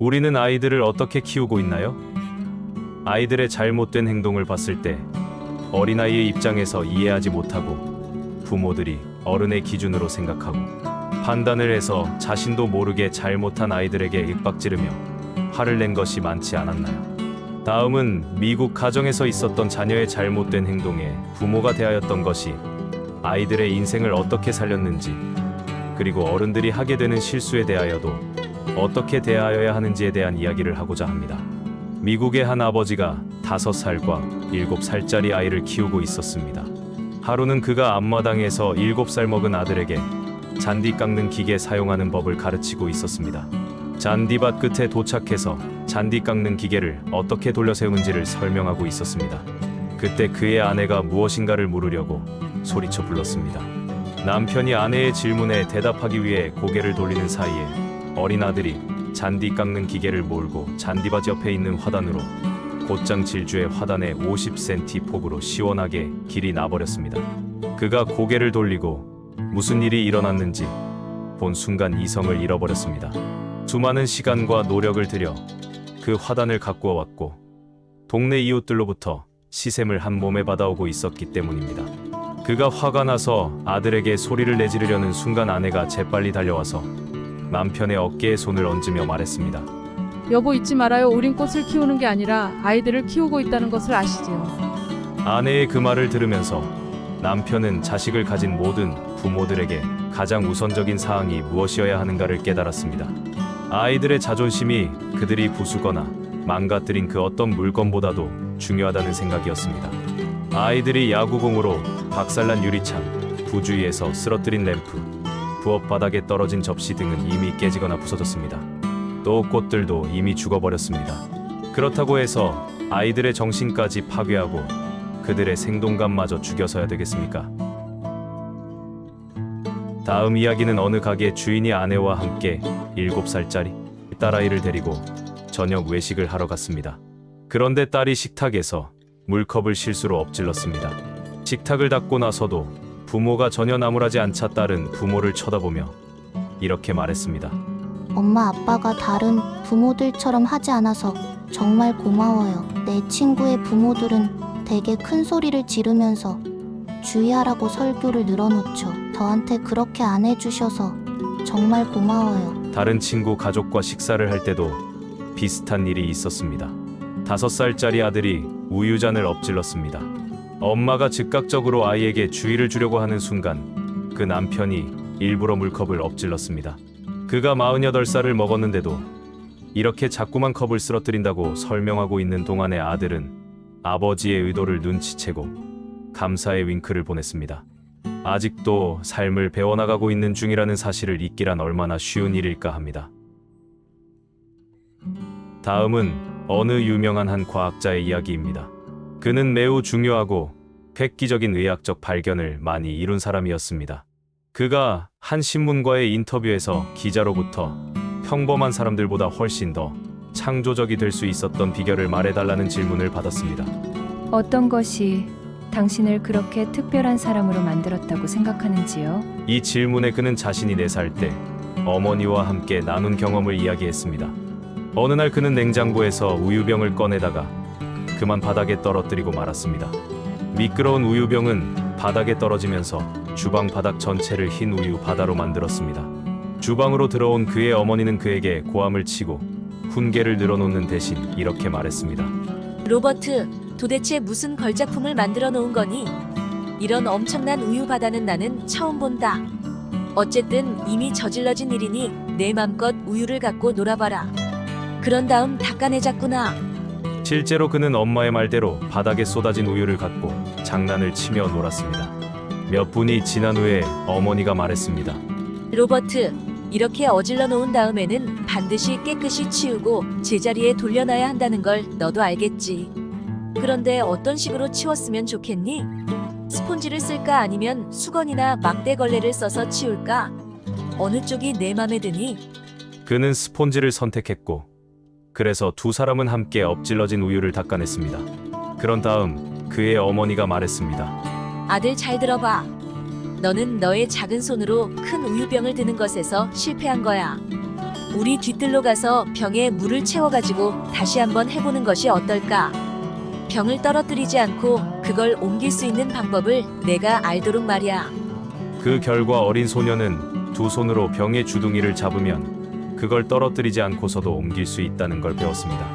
우리는 아이들을 어떻게 키우고 있나요? 아이들의 잘못된 행동을 봤을 때 어린아이의 입장에서 이해하지 못하고 부모들이 어른의 기준으로 생각하고 판단을 해서 자신도 모르게 잘못한 아이들에게 윽박지르며 화를 낸 것이 많지 않았나요? 다음은 미국 가정에서 있었던 자녀의 잘못된 행동에 부모가 대하였던 것이 아이들의 인생을 어떻게 살렸는지 그리고 어른들이 하게 되는 실수에 대하여도 어떻게 대하여야 하는지에 대한 이야기를 하고자 합니다. 미국의 한 아버지가 다섯 살과 일곱 살짜리 아이를 키우고 있었습니다. 하루는 그가 앞마당에서 일곱 살 먹은 아들에게 잔디 깎는 기계 사용하는 법을 가르치고 있었습니다. 잔디밭 끝에 도착해서 잔디 깎는 기계를 어떻게 돌려 세우는지를 설명하고 있었습니다. 그때 그의 아내가 무엇인가를 물으려고 소리쳐 불렀습니다. 남편이 아내의 질문에 대답하기 위해 고개를 돌리는 사이에 어린 아들이 잔디 깎는 기계를 몰고 잔디밭 옆에 있는 화단으로 곧장 질주의 화단에 50cm 폭으로 시원하게 길이 나버렸습니다. 그가 고개를 돌리고 무슨 일이 일어났는지 본 순간 이성을 잃어버렸습니다. 수많은 시간과 노력을 들여 그 화단을 가꾸어 왔고 동네 이웃들로부터 시샘을 한 몸에 받아오고 있었기 때문입니다. 그가 화가 나서 아들에게 소리를 내지르려는 순간 아내가 재빨리 달려와서 남편의 어깨에 손을 얹으며 말했습니다. 여보 잊지 말아요. 우린 꽃을 키우는 게 아니라 아이들을 키우고 있다는 것을 아시지요. 아내의 그 말을 들으면서 남편은 자식을 가진 모든 부모들에게 가장 우선적인 사항이 무엇이어야 하는가를 깨달았습니다. 아이들의 자존심이 그들이 부수거나 망가뜨린 그 어떤 물건보다도 중요하다는 생각이었습니다. 아이들이 야구공으로 박살난 유리창, 부주의에서 쓰러뜨린 램프, 부엌 바닥에 떨어진 접시 등은 이미 깨지거나 부서졌습니다. 또 꽃들도 이미 죽어버렸습니다. 그렇다고 해서 아이들의 정신까지 파괴하고 그들의 생동감마저 죽여서야 되겠습니까? 다음 이야기는 어느 가게 주인이 아내와 함께 7살짜리 딸아이를 데리고 저녁 외식을 하러 갔습니다. 그런데 딸이 식탁에서 물컵을 실수로 엎질렀습니다. 식탁을 닦고 나서도 부모가 전혀 나무라지 않자 딸은 부모를 쳐다보며 이렇게 말했습니다. 엄마 아빠가 다른 부모들처럼 하지 않아서 정말 고마워요. 내 친구의 부모들은 되게 큰 소리를 지르면서 주의하라고 설교를 늘어놓죠. 저한테 그렇게 안 해주셔서 정말 고마워요. 다른 친구 가족과 식사를 할 때도 비슷한 일이 있었습니다. 다섯 살짜리 아들이 우유잔을 엎질렀습니다. 엄마가 즉각적으로 아이에게 주의를 주려고 하는 순간 그 남편이 일부러 물컵을 엎질렀습니다. 그가 48살을 먹었는데도 이렇게 자꾸만 컵을 쓰러뜨린다고 설명하고 있는 동안의 아들은 아버지의 의도를 눈치채고 감사의 윙크를 보냈습니다. 아직도 삶을 배워나가고 있는 중이라는 사실을 잊기란 얼마나 쉬운 일일까 합니다. 다음은 어느 유명한 한 과학자의 이야기입니다. 그는 매우 중요하고 획기적인 의학적 발견을 많이 이룬 사람이었습니다. 그가 한 신문과의 인터뷰에서 기자로부터 평범한 사람들보다 훨씬 더 창조적이 될 수 있었던 비결을 말해달라는 질문을 받았습니다. 어떤 것이 당신을 그렇게 특별한 사람으로 만들었다고 생각하는지요? 이 질문에 그는 자신이 4살 때 어머니와 함께 나눈 경험을 이야기했습니다. 어느 날 그는 냉장고에서 우유병을 꺼내다가 그만 바닥에 떨어뜨리고 말았습니다. 미끄러운 우유병은 바닥에 떨어지면서 주방 바닥 전체를 흰 우유 바다로 만들었습니다. 주방으로 들어온 그의 어머니는 그에게 고함을 치고 훈계를 늘어놓는 대신 이렇게 말했습니다. 로버트, 도대체 무슨 걸작품을 만들어 놓은 거니? 이런 엄청난 우유 바다는 나는 처음 본다. 어쨌든 이미 저질러진 일이니 내 맘껏 우유를 갖고 놀아봐라. 그런 다음 닦아내자꾸나. 실제로 그는 엄마의 말대로 바닥에 쏟아진 우유를 갖고 장난을 치며 놀았습니다. 몇 분이 지난 후에 어머니가 말했습니다. 로버트, 이렇게 어질러 놓은 다음에는 반드시 깨끗이 치우고 제자리에 돌려놔야 한다는 걸 너도 알겠지. 그런데 어떤 식으로 치웠으면 좋겠니? 스폰지를 쓸까 아니면 수건이나 막대걸레를 써서 치울까? 어느 쪽이 내 맘에 드니? 그는 스폰지를 선택했고 그래서 두 사람은 함께 엎질러진 우유를 닦아냈습니다. 그런 다음 그의 어머니가 말했습니다. 아들 잘 들어봐. 너는 너의 작은 손으로 큰 우유병을 드는 것에서 실패한 거야. 우리 뒤뜰로 가서 병에 물을 채워가지고 다시 한번 해보는 것이 어떨까? 병을 떨어뜨리지 않고 그걸 옮길 수 있는 방법을 내가 알도록 말이야. 그 결과 어린 소녀는 두 손으로 병의 주둥이를 잡으면 그걸 떨어뜨리지 않고서도 옮길 수 있다는 걸 배웠습니다.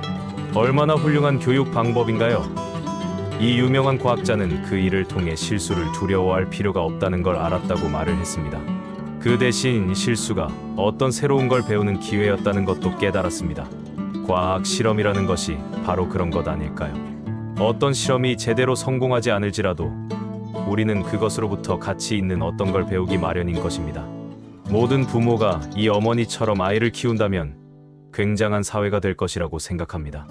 얼마나 훌륭한 교육 방법인가요? 이 유명한 과학자는 그 일을 통해 실수를 두려워할 필요가 없다는 걸 알았다고 말을 했습니다. 그 대신 실수가 어떤 새로운 걸 배우는 기회였다는 것도 깨달았습니다. 과학 실험이라는 것이 바로 그런 것 아닐까요? 어떤 실험이 제대로 성공하지 않을지라도 우리는 그것으로부터 가치 있는 어떤 걸 배우기 마련인 것입니다. 모든 부모가 이 어머니처럼 아이를 키운다면 굉장한 사회가 될 것이라고 생각합니다.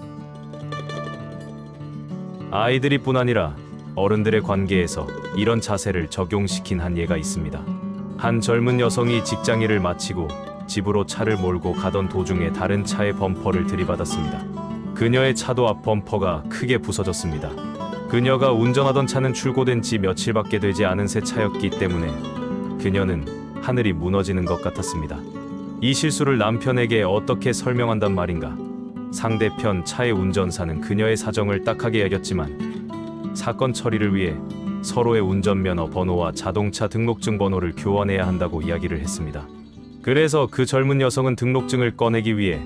아이들이 뿐 아니라 어른들의 관계에서 이런 자세를 적용시킨 한 예가 있습니다. 한 젊은 여성이 직장 일을 마치고 집으로 차를 몰고 가던 도중에 다른 차의 범퍼를 들이받았습니다. 그녀의 차도 앞 범퍼가 크게 부서졌습니다. 그녀가 운전하던 차는 출고된 지 며칠밖에 되지 않은 새 차였기 때문에 그녀는 하늘이 무너지는 것 같았습니다. 이 실수를 남편에게 어떻게 설명한단 말인가? 상대편 차의 운전사는 그녀의 사정을 딱하게 여겼지만 사건 처리를 위해 서로의 운전면허 번호와 자동차 등록증 번호를 교환해야 한다고 이야기를 했습니다. 그래서 그 젊은 여성은 등록증을 꺼내기 위해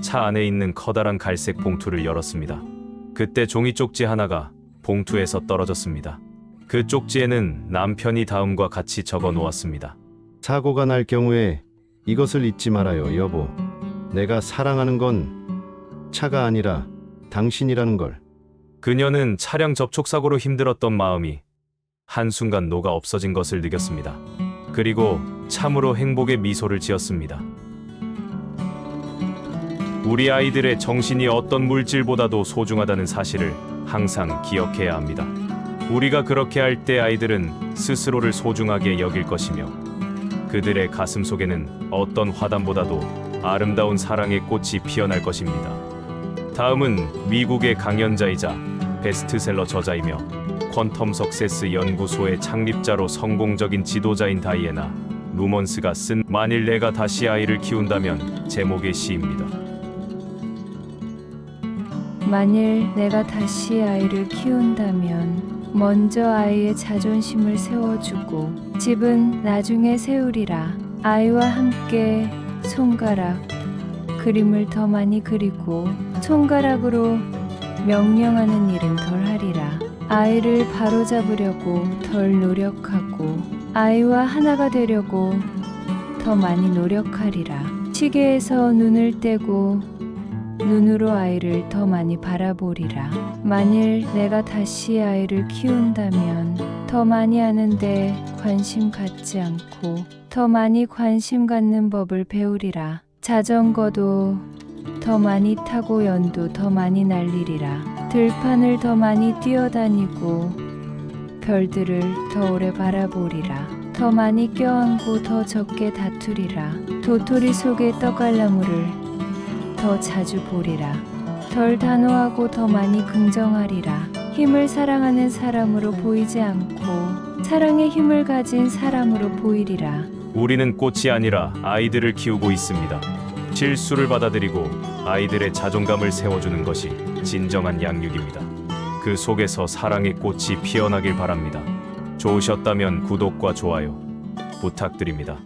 차 안에 있는 커다란 갈색 봉투를 열었습니다. 그때 종이 쪽지 하나가 봉투에서 떨어졌습니다. 그 쪽지에는 남편이 다음과 같이 적어 놓았습니다. 사고가 날 경우에 이것을 잊지 말아요, 여보. 내가 사랑하는 건 차가 아니라 당신이라는 걸. 그녀는 차량 접촉 사고로 힘들었던 마음이 한순간 녹아 없어진 것을 느꼈습니다. 그리고 참으로 행복의 미소를 지었습니다. 우리 아이들의 정신이 어떤 물질보다도 소중하다는 사실을 항상 기억해야 합니다. 우리가 그렇게 할 때 아이들은 스스로를 소중하게 여길 것이며 그들의 가슴 속에는 어떤 화단보다도 아름다운 사랑의 꽃이 피어날 것입니다. 다음은 미국의 강연자이자 베스트셀러 저자이며 퀀텀 석세스 연구소의 창립자로 성공적인 지도자인 다이애나 루먼스가 쓴 만일 내가 다시 아이를 키운다면 제목의 시입니다. 만일 내가 다시 아이를 키운다면 먼저 아이의 자존심을 세워주고 집은 나중에 세우리라. 아이와 함께 손가락 그림을 더 많이 그리고 손가락으로 명령하는 일은 덜 하리라. 아이를 바로잡으려고 덜 노력하고 아이와 하나가 되려고 더 많이 노력하리라. 시계에서 눈을 떼고 눈으로 아이를 더 많이 바라보리라. 만일 내가 다시 아이를 키운다면 더 많이 하는데 관심 갖지 않고 더 많이 관심 갖는 법을 배우리라. 자전거도 더 많이 타고 연도 더 많이 날리리라. 들판을 더 많이 뛰어다니고 별들을 더 오래 바라보리라. 더 많이 껴안고 더 적게 다투리라. 도토리 속의 떡알나무를 더 자주 보리라. 덜 단호하고 더 많이 긍정하리라. 힘을 사랑하는 사람으로 보이지 않고 사랑의 힘을 가진 사람으로 보이리라. 우리는 꽃이 아니라 아이들을 키우고 있습니다. 실수를 받아들이고 아이들의 자존감을 세워주는 것이 진정한 양육입니다. 그 속에서 사랑의 꽃이 피어나길 바랍니다. 좋으셨다면 구독과 좋아요 부탁드립니다.